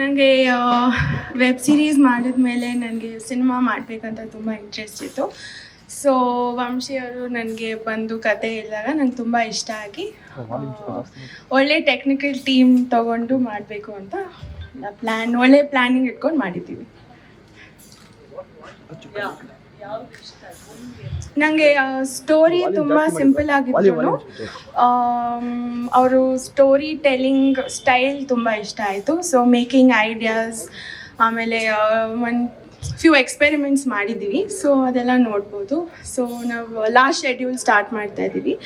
ನನಗೆ web series ಮಾಡಿದ್ಮೇಲೆ ನನಗೆ ಸಿನಿಮಾ ಮಾಡಬೇಕಂತ ತುಂಬ ಇಂಟ್ರೆಸ್ಟ್ ಇತ್ತು. ಸೊ ವಂಶಿ ಅವರು ನನಗೆ ಬಂದು ಕತೆ ಹೇಳಿದಾಗ ನಂಗೆ ತುಂಬ ಇಷ್ಟ ಆಗಿ ಒಳ್ಳೆ ಟೆಕ್ನಿಕಲ್ ಟೀಮ್ ತಗೊಂಡು ಮಾಡಬೇಕು ಅಂತ ಪ್ಲ್ಯಾನ್ ಒಳ್ಳೆ ಪ್ಲ್ಯಾನಿಂಗ್ ಇಟ್ಕೊಂಡು ಮಾಡಿದ್ದೀವಿ. ನನಗೆ ಸ್ಟೋರಿ ತುಂಬ ಸಿಂಪಲ್ ಆಗಿತ್ತು ಅವರು ಸ್ಟೋರಿ ಟೆಲ್ಲಿಂಗ್ ಸ್ಟೈಲ್ ತುಂಬ ಇಷ್ಟ ಆಯಿತು. ಸೊ ಮೇಕಿಂಗ್ ಐಡಿಯಾಸ್ ಆಮೇಲೆ ಒಂದು ಫ್ಯೂ ಎಕ್ಸ್ಪೆರಿಮೆಂಟ್ಸ್ ಮಾಡಿದ್ದೀವಿ. ಸೊ ಅದೆಲ್ಲ ನೋಡ್ಬೋದು. ಸೊ ನಾವು ಲಾಸ್ಟ್ ಶೆಡ್ಯೂಲ್ ಸ್ಟಾರ್ಟ್ ಮಾಡ್ತಾ ಇದ್ದೀವಿ.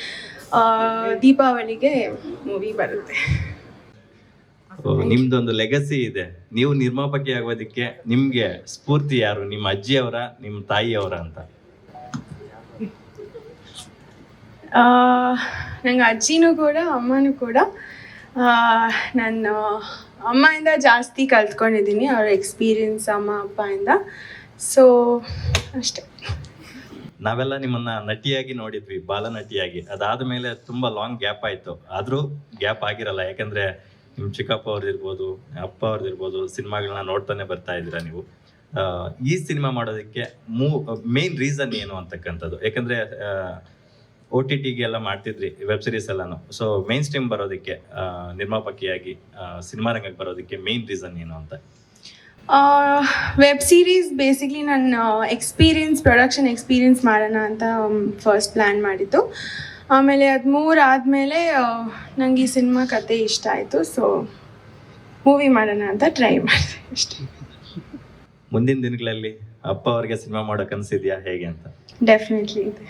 ಆ, ದೀಪಾವಳಿಗೆ ಮೂವಿ ಬರುತ್ತೆ. ನಿಮ್ದೊಂದು ಲೆಗಸಿ ಇದೆ. ನೀವು ನಿರ್ಮಾಪಕಿ ಆಗೋದಕ್ಕೆ ನಿಮ್ಗೆ ಸ್ಫೂರ್ತಿ ಯಾರು? ನಿಮ್ಮ ಅಜ್ಜಿಯವರ ನಿಮ್ಮ ತಾಯಿಯವರ ಅಂತ? ನಂಗೆ ಅಜ್ಜಿನೂ ಕೂಡ ಅಮ್ಮನೂ ಕೂಡ. ನಾನು ನಾನು ಅಮ್ಮಯಿಂದ ಜಾಸ್ತಿ ಕಲ್ತ್ಕೊಂಡಿದ್ದೀನಿ ಅವ್ರ ಎಕ್ಸ್ಪೀರಿಯನ್ಸ್ ಅಮ್ಮ ಅಪ್ಪಯಿಂದ ಸೊ ಅಷ್ಟೆ. ನಾವೆಲ್ಲ ನಿಮ್ಮನ್ನ ನಟಿಯಾಗಿ ನೋಡಿದ್ವಿ ಬಾಲನಟಿಯಾಗಿ. ಅದಾದ ಮೇಲೆ ತುಂಬಾ ಲಾಂಗ್ ಗ್ಯಾಪ್ ಆಯ್ತು. ಆದ್ರೂ ಗ್ಯಾಪ್ ಆಗಿರಲ್ಲ. ಯಾಕಂದ್ರೆ ನಿಮ್ ಚಿಕ್ಕಪ್ಪ ಅವ್ರದಿರ್ಬೋದು ಅಪ್ಪ ಅವ್ರದಿರ್ಬೋದು ಸಿನಿಮಾಗಳನ್ನ ನೋಡ್ತಾನೆ ಬರ್ತಾ ಇದ್ದೀರಾ ನೀವು? ಈ ಸಿನಿಮಾ ಮಾಡೋದಕ್ಕೆ ಮೂ ಮೇನ್ ರೀಸನ್ ಏನು ಅಂತಕ್ಕಂಥದ್ದು? ಯಾಕಂದ್ರೆ ಓ ಟಿ ಟಿಗೆ ಎಲ್ಲ ಮಾಡ್ತಿದ್ರಿ ವೆಬ್ ಸೀರೀಸ್ ಎಲ್ಲಾನು. ಸೊ ಮೇನ್ ಸ್ಟ್ರೀಮ್ ಬರೋದಕ್ಕೆ ನಿರ್ಮಾಪಕಿಯಾಗಿ ಸಿನಿಮಾ ರಂಗಕ್ಕೆ ಬರೋದಕ್ಕೆ ಮೇನ್ ರೀಸನ್ ಏನು ಅಂತ? ವೆಬ್ ಸೀರೀಸ್ ಬೇಸಿಕ್ಲಿ ನನ್ನ ಎಕ್ಸ್ಪೀರಿಯನ್ಸ್ ಪ್ರೊಡಕ್ಷನ್ ಎಕ್ಸ್ಪೀರಿಯನ್ಸ್ ಮಾಡೋಣ ಅಂತ ಫಸ್ಟ್ ಪ್ಲ್ಯಾನ್ ಮಾಡಿದ್ದು. ಆಮೇಲೆ ಅದು ಮೂರು ಆದಮೇಲೆ ನನಗೆ ಈ ಸಿನಿಮಾ ಕತೆ ಇಷ್ಟ ಆಯಿತು. ಸೊ ಮೂವಿ ಮಾಡೋಣ ಅಂತ ಟ್ರೈ ಮಾಡಿದೆ ಅಷ್ಟೇ. ಮುಂದಿನ ದಿನಗಳಲ್ಲಿ ಅಪ್ಪ ಅವ್ರಿಗೆ ಸಿನಿಮಾ ಮಾಡೋಕೆ ಅನಿಸಿದ್ಯಾ ಹೇಗೆ ಅಂತ? ಡೆಫಿನೆಟ್ಲಿ ಇದೆ.